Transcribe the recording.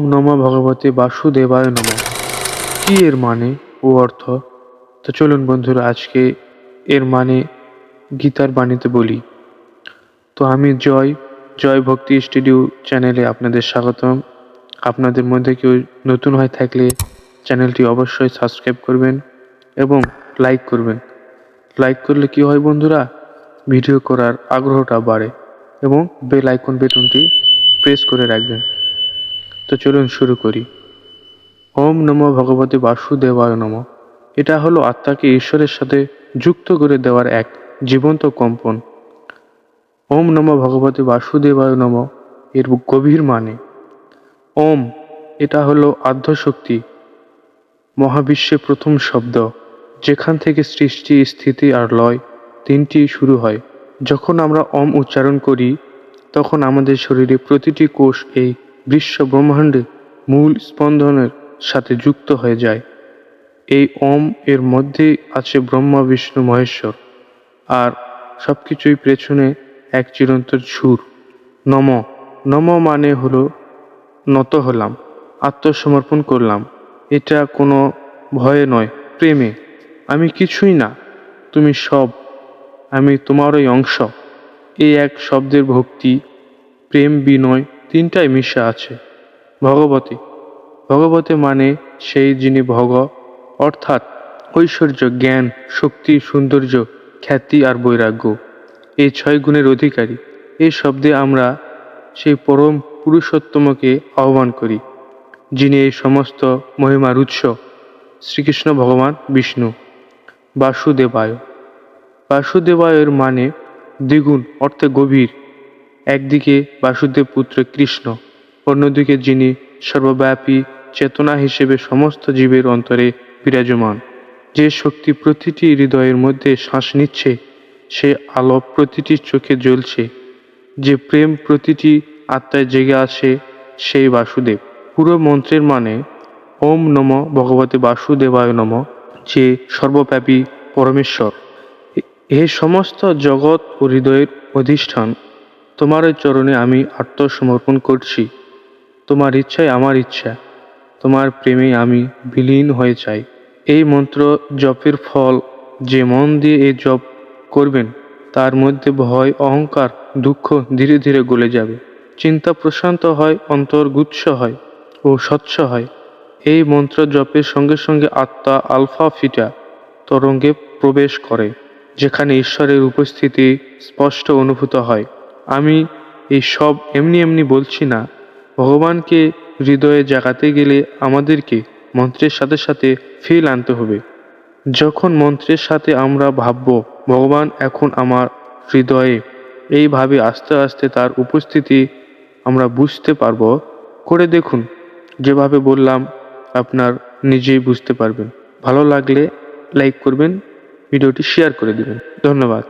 ওম নম ভগবতে বাসুদেবায় নম। কি এর মানে ও অর্থ? তো চলুন বন্ধুরা, আজকে এর মানে গীতার বাণীতে বলি। তো আমি জয় জয় ভক্তি স্টুডিও চ্যানেলে আপনাদের স্বাগতম। আপনাদের মধ্যে কেউ নতুন হয়ে থাকলে চ্যানেলটি অবশ্যই সাবস্ক্রাইব করবেন এবং লাইক করবেন। লাইক করলে কি হয় বন্ধুরা, ভিডিও করার আগ্রহটা বাড়ে এবং বেল আইকন বেটনটি প্রেস করে রাখবেন। তো চলুন শুরু করি। ওম নমো ভগবতে বাসুদেবায় নম। এটা হলো আত্মাকে ঈশ্বরের সাথে যুক্ত করে দেওয়ার এক জীবন্ত কম্পন। ওম নমো ভগবতে বাসুদেবায় নম। এর গভীর মানে। ওম, এটা হলো আদ্যশক্তি। মহাবিশ্বে প্রথম শব্দ। যেখান থেকে সৃষ্টি, স্থিতি আর লয় তিনটি শুরু হয়। যখন আমরা ওম উচ্চারণ করি, তখন আমাদের শরীরে প্রতিটি কোষ এই বিশ্ব ব্রহ্মাণ্ডের মূল স্পন্দনের সাথে যুক্ত হয়ে যায়। এই ওম এর মধ্যেই আছে ব্রহ্মা, বিষ্ণু, মহেশ্বর। আর সব কিছুই পেছনে এক চিরন্তর সুর, নম। নম মানে হলো নত হলাম, আত্মসমর্পণ করলাম। এটা কোনো ভয়ে নয়, প্রেমে। আমি কিছুই না, তুমি সব। আমি তোমারই অংশ। এই এক শব্দের ভক্তি প্রেম বিনয় তিনটাই মিশে আছে। ভগবতী। ভগবতী মানে সেই যিনি ভগ, অর্থাৎ ঐশ্বর্য, জ্ঞান, শক্তি, সৌন্দর্য, খ্যাতি আর বৈরাগ্য। এই ছয় গুণের অধিকারী। এই শব্দে আমরা সেই পরম পুরুষোত্তমকে আহ্বান করি, যিনি এই সমস্ত মহিমার উৎস, শ্রীকৃষ্ণ ভগবান বিষ্ণু। বাসুদেবায়। বাসুদেবায়ের মানে দ্বিগুণ, অর্থে গভীর। একদিকে বাসুদেব পুত্র কৃষ্ণ, অন্যদিকে যিনি সর্বব্যাপী চেতনা হিসেবে সমস্ত জীবের অন্তরে বিরাজমান। যে শক্তি প্রতিটি হৃদয়ের মধ্যে শ্বাস নিচ্ছে, সে আলো প্রতিটি চোখে জ্বলছে। যে প্রেম প্রতিটি আত্মায় জেগে আছে, সেই বাসুদেব। পুরো মন্ত্রের মানে ওম নম ভগবতে বাসুদেবায় নম, যে সর্বব্যাপী পরমেশ্বর। এ- সমস্ত জগৎ ও হৃদয়ের অধিষ্ঠান তোমার চরণে আমি আত্মসমর্পণ করছি। তোমার ইচ্ছাই আমার ইচ্ছা। তোমার প্রেমে আমি বিলীন হয়ে চাই এই মন্ত্র জপের ফল যে মন দিয়ে এই জপ করবেন, তার মধ্যে ভয়, অহংকার, দুঃখ ধীরে ধীরে গলে যাবে। চিন্তা প্রশান্ত হয়, অন্তর গুচ্ছ হয় ও স্বচ্ছ হয়। এই মন্ত্র জপের সঙ্গে সঙ্গে আত্মা আলফা ফিটা তরঙ্গে প্রবেশ করে, যেখানে ঈশ্বরের উপস্থিতি স্পষ্ট অনুভূত হয়। আমি এই সব এমনি এমনি বলছি না। ভগবানকে হৃদয়ে জাগাতে গেলে আমাদেরকে মন্ত্রের সাথে সাথে ফিল আনতে হবে। যখন মন্ত্রের সাথে আমরা ভাবব, ভগবান এখন আমার হৃদয়ে এইভাবে আস্তে আস্তে তার উপস্থিতি আমরা বুঝতে পারব, করে দেখুন। যেভাবে বললাম, আপনার নিজেই বুঝতে পারবেন। ভালো লাগলে লাইক করবেন, ভিডিওটি শেয়ার করে দেবেন। ধন্যবাদ।